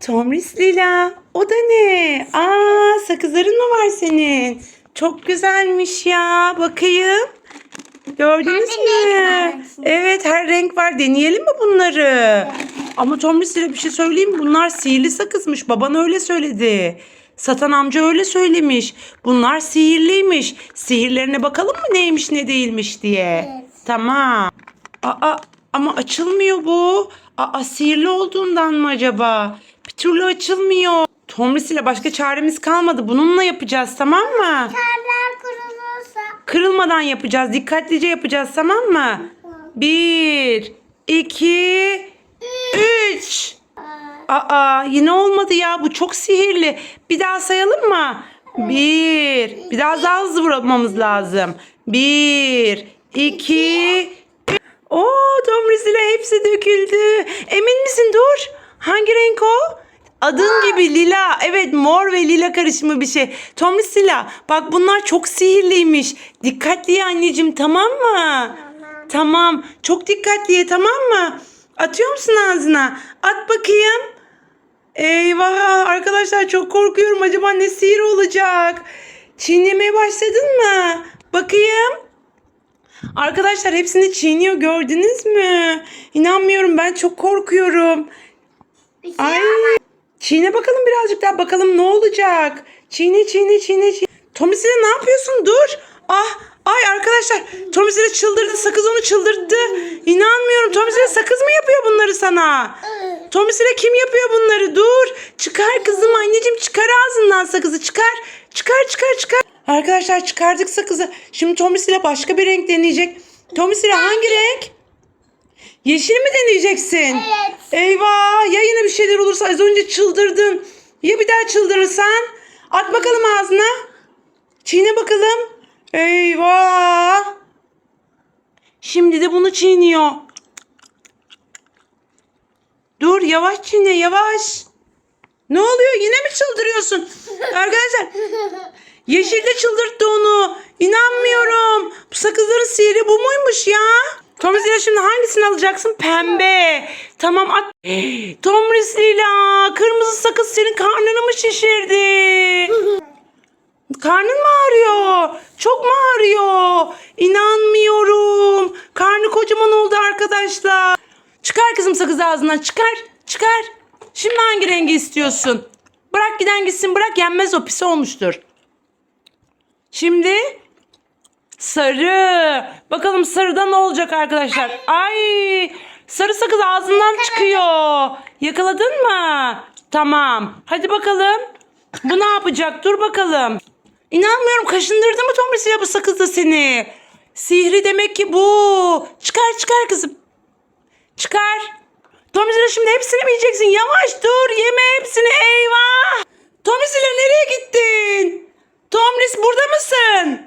Tomris Lila. O da ne? Aa sakızların mı var senin? Çok güzelmiş ya. Bakayım. Gördünüz mü? Evet her renk var. Deneyelim mi bunları? Ama Tomris Lila bir şey söyleyeyim mi? Bunlar sihirli sakızmış. Baban öyle söyledi. Satan amca öyle söylemiş. Bunlar sihirliymiş. Sihirlerine bakalım mı neymiş ne değilmiş diye. Evet. Tamam. Aa ama açılmıyor bu. Aa sihirli olduğundan mı acaba? Türlü açılmıyor. Tomris ile başka çaremiz kalmadı. Bununla yapacağız tamam mı? Karlar kurulursa Kırılmadan yapacağız. Dikkatlice yapacağız tamam mı? Bir, iki, üç. Aa yine olmadı ya. Bu çok sihirli. Bir daha sayalım mı? Bir. Bir daha daha hızlı vurmamız lazım. Bir, iki, üç. Oo Tomris ile hepsi döküldü. Emin misin? Dur. Hangi renk o? Adın gibi lila. Evet mor ve lila karışımı bir şey. Tomris lila. Bak bunlar çok sihirliymiş. Dikkatli ye anneciğim tamam mı? Tamam. Çok dikkatli ye tamam mı? Atıyor musun ağzına? At bakayım. Eyvah arkadaşlar çok korkuyorum. Acaba ne sihir olacak? Çiğnemeye başladın mı? Bakayım. Arkadaşlar hepsini çiğniyor gördünüz mü? İnanmıyorum ben çok korkuyorum. şey Ay. Çiğne bakalım birazcık daha bakalım ne olacak? Çiğne çiğne çiğne çiğne. Tomisile ne yapıyorsun? Dur. Ah ay arkadaşlar Tomisile çıldırdı. Sakız onu çıldırttı. İnanmıyorum. Tomisile sakız mı yapıyor bunları sana? Tomisile kim yapıyor bunları? Dur. Çıkar kızım anneciğim çıkar ağzından sakızı çıkar. Çıkar çıkar çıkar. Arkadaşlar çıkardık sakızı. Şimdi Tomisile başka bir renk deneyecek. Tomisile hangi renk? Yeşil mi deneyeceksin? Evet. Eyvah ya şeyler olursa az önce çıldırdın. Ya bir daha çıldırırsan? At bakalım ağzına. Çiğne bakalım. Eyvah. Şimdi de bunu çiğniyor. Dur yavaş çiğne yavaş. Ne oluyor yine mi çıldırıyorsun? Arkadaşlar Yeşil de çıldırttı onu. İnanmıyorum. Bu sakızların sihri bu muymuş ya? Tomris Lila şimdi hangisini alacaksın? Pembe. Tamam at. Tomris Lila kırmızı sakız senin karnını mı şişirdi? Karnın mı ağrıyor? Çok mu ağrıyor? İnanmıyorum. Karnı kocaman oldu arkadaşlar. Çıkar kızım sakız ağzından çıkar. Çıkar. Şimdi hangi rengi istiyorsun? Bırak giden gitsin bırak yenmez o pis olmuştur. Şimdi sarı. Bakalım sarıda ne olacak arkadaşlar? Ay sarı sakız ağzından çıkıyor. Yakaladın mı? Tamam. Hadi bakalım. Bu ne yapacak? Dur bakalım. İnanmıyorum kaşındırdı mı Tomris'e bu sakız da seni? Sihri demek ki bu. Çıkar çıkar kızım. Çıkar. Tomris'e şimdi hepsini mi yiyeceksin? Yavaş dur yeme hepsini eyvah. Tomris'e nereye gittin? Tomris burada mısın?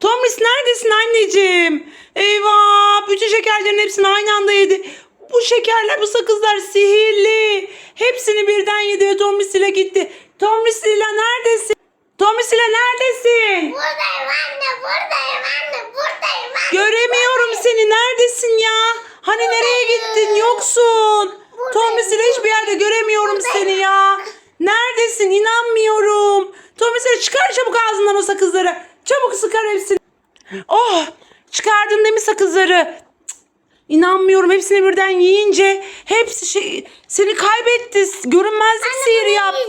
Tomris neredesin anneciğim? Eyvah bütün şekerlerin hepsini aynı anda yedi. Bu şekerler bu sakızlar sihirli. Hepsini birden yedi ve Tomris ile gitti. Tomris ile neredesin? Tomris ile neredesin? buradayım anne buradayım anne buradayım anne. Göremiyorum seni. Neredesin ya? Hani nereye gittin? Yoksun. Tomris ile hiçbir yerde göremiyorum seni ya. Neredesin? İnanmıyorum. Tomris ile çıkar çabuk ağzından o sakızları. Çabuk sıkar hepsini. Oh! Çıkardın değil mi sakızları? İnanmıyorum. Hepsini birden yiyince hepsi şey seni kaybetti. Görünmezlik sihiri yaptı.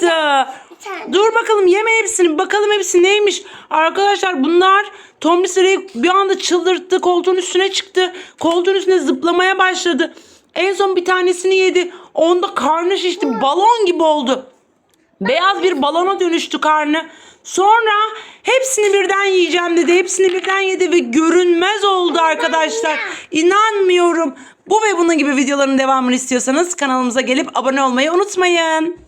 Bir tane. Dur bakalım yeme hepsini. Bakalım hepsi neymiş. Arkadaşlar bunlar Tom Misire'yi bir anda çıldırttı. Koltuğun üstüne çıktı. Koltuğun üstüne zıplamaya başladı. En son bir tanesini yedi. Onda karnı şişti. Balon gibi oldu. Beyaz bir balona dönüştü karnı. Sonra hepsini birden yiyeceğim dedi. Hepsini birden yedi ve görünmez oldu arkadaşlar. İnanmıyorum. Bu ve bunun gibi videoların devamını istiyorsanız kanalımıza gelip abone olmayı unutmayın.